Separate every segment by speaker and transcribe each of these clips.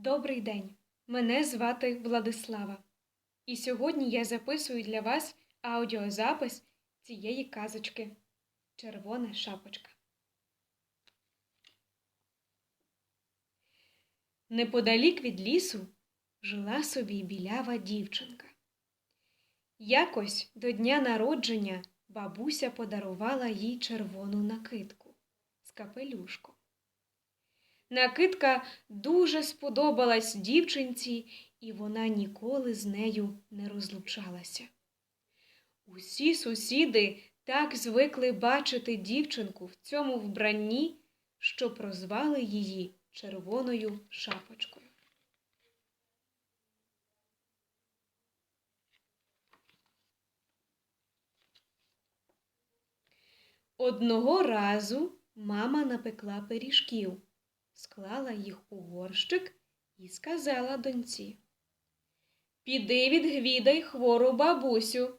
Speaker 1: Добрий день! Мене звати Владислава. І сьогодні я записую для вас аудіозапис цієї казочки Червона шапочка. Неподалік від лісу жила собі білява дівчинка. Якось до дня народження бабуся подарувала їй червону накидку з капелюшком. Накидка дуже сподобалась дівчинці, і вона ніколи з нею не розлучалася. Усі сусіди так звикли бачити дівчинку в цьому вбранні, що прозвали її червоною шапочкою. Одного разу мама напекла пиріжків склала їх у горщик і сказала доньці. Піди відгвідай хвору бабусю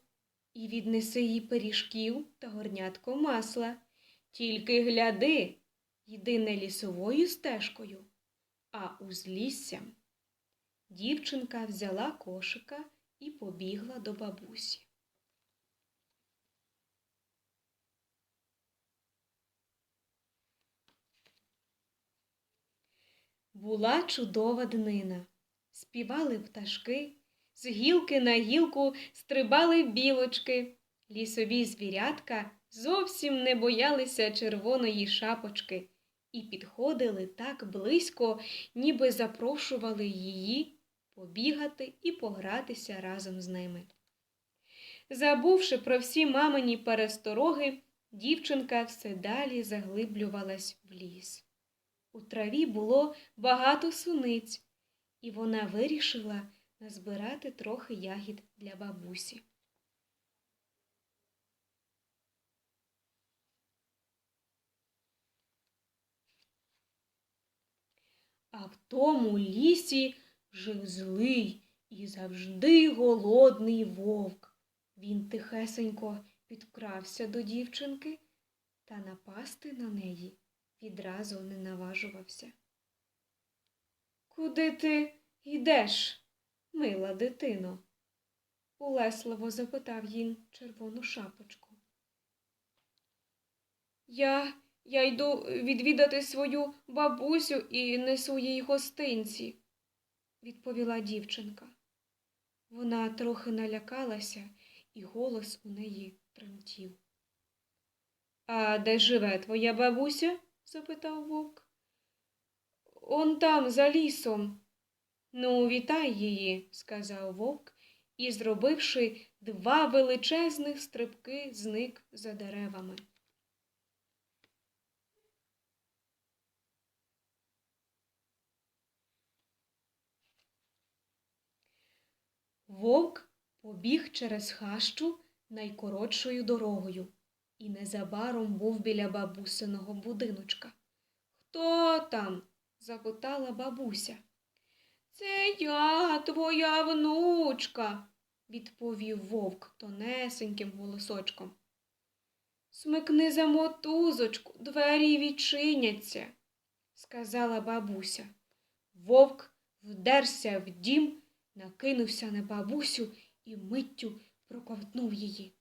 Speaker 1: і віднеси їй пиріжків та горнятко масла. Тільки гляди, йди не лісовою стежкою, а узліссям. Дівчинка взяла кошика і побігла до бабусі. Була чудова днина. Співали пташки, з гілки на гілку стрибали білочки. Лісові звірятка зовсім не боялися червоної шапочки і підходили так близько, ніби запрошували її побігати і погратися разом з ними. Забувши про всі мамині перестороги, дівчинка все далі заглиблювалась в ліс. У траві було багато суниць, і вона вирішила назбирати трохи ягід для бабусі. А в тому лісі жив злий і завжди голодний вовк. Він тихесенько підкрався до дівчинки та напасти на неї відразу не наважувався. Куди ти йдеш, мила дитино? улесливо запитав їм червону шапочку. Я я йду відвідати свою бабусю і несу їй гостинці, відповіла дівчинка. Вона трохи налякалася, і голос у неї тремтів. А де живе твоя бабуся? Запитав вовк. Он там, за лісом. Ну, вітай її, сказав вовк і, зробивши два величезних стрибки, зник за деревами. Вовк побіг через хащу найкоротшою дорогою і незабаром був біля бабусиного будиночка. Хто там? запитала бабуся. Це я, твоя внучка, відповів вовк тонесеньким голосочком. Смикни за мотузочку, двері відчиняться, сказала бабуся. Вовк вдерся в дім, накинувся на бабусю і миттю проковтнув її.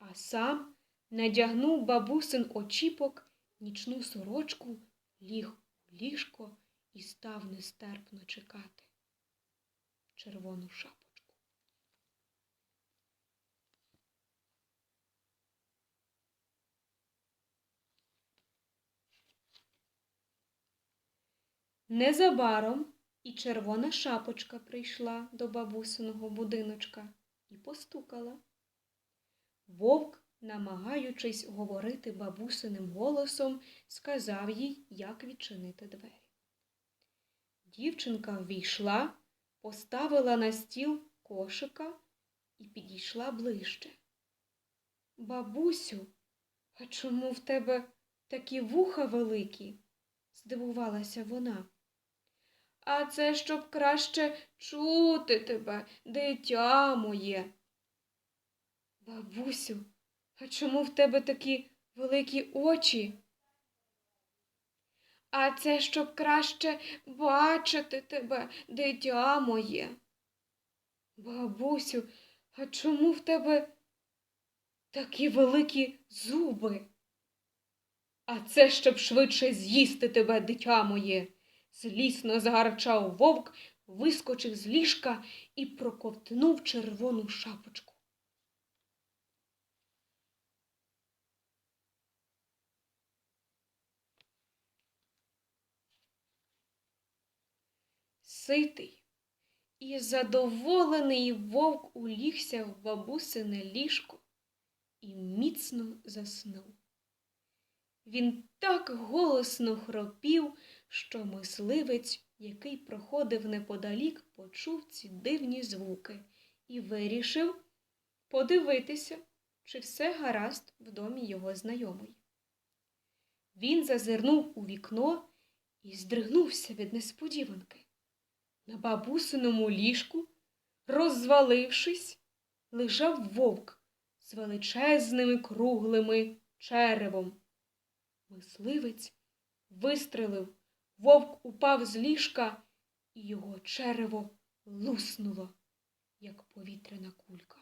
Speaker 1: А сам надягнув бабусин очіпок, нічну сорочку, ліг у ліжко і став нестерпно чекати червону шапочку. Незабаром і червона шапочка прийшла до бабусиного будиночка і постукала. Вовк, намагаючись говорити бабусиним голосом, сказав їй, як відчинити двері. Дівчинка ввійшла, поставила на стіл кошика і підійшла ближче. Бабусю, а чому в тебе такі вуха великі? здивувалася вона. А це щоб краще чути тебе, дитя моє. Бабусю, а чому в тебе такі великі очі? А це щоб краще бачити тебе, дитя моє. Бабусю, а чому в тебе такі великі зуби? А це щоб швидше з'їсти тебе, дитя моє. Злісно загарчав вовк, вискочив з ліжка і проковтнув червону шапочку. Ситий і задоволений вовк улігся в бабусине ліжко і міцно заснув. Він так голосно хропів, що мисливець, який проходив неподалік, почув ці дивні звуки і вирішив подивитися, чи все гаразд в домі його знайомої. Він зазирнув у вікно і здригнувся від несподіванки. На бабусиному ліжку, розвалившись, лежав вовк з величезними круглими черевом. Мисливець вистрелив, вовк упав з ліжка, і його черево луснуло, як повітряна кулька.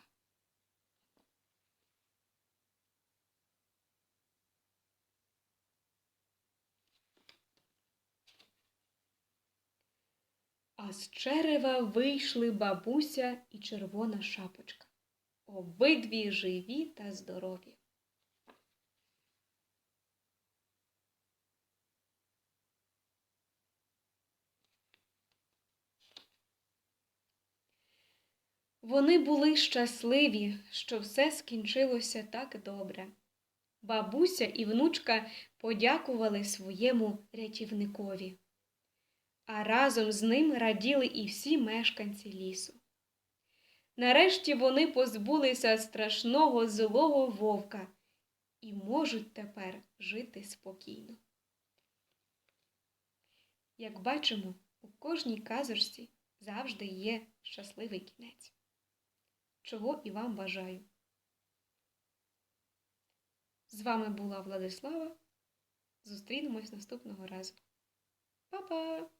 Speaker 1: А з черева вийшли бабуся і червона шапочка. Обидві живі та здорові. Вони були щасливі, що все скінчилося так добре. Бабуся і внучка подякували своєму рятівникові, а разом з ним раділи і всі мешканці лісу. Нарешті вони позбулися страшного злого вовка і можуть тепер жити спокійно. Як бачимо, у кожній казочці завжди є щасливий кінець. Чого і вам бажаю. З вами була Владислава. Зустрінемось наступного разу. Па-па!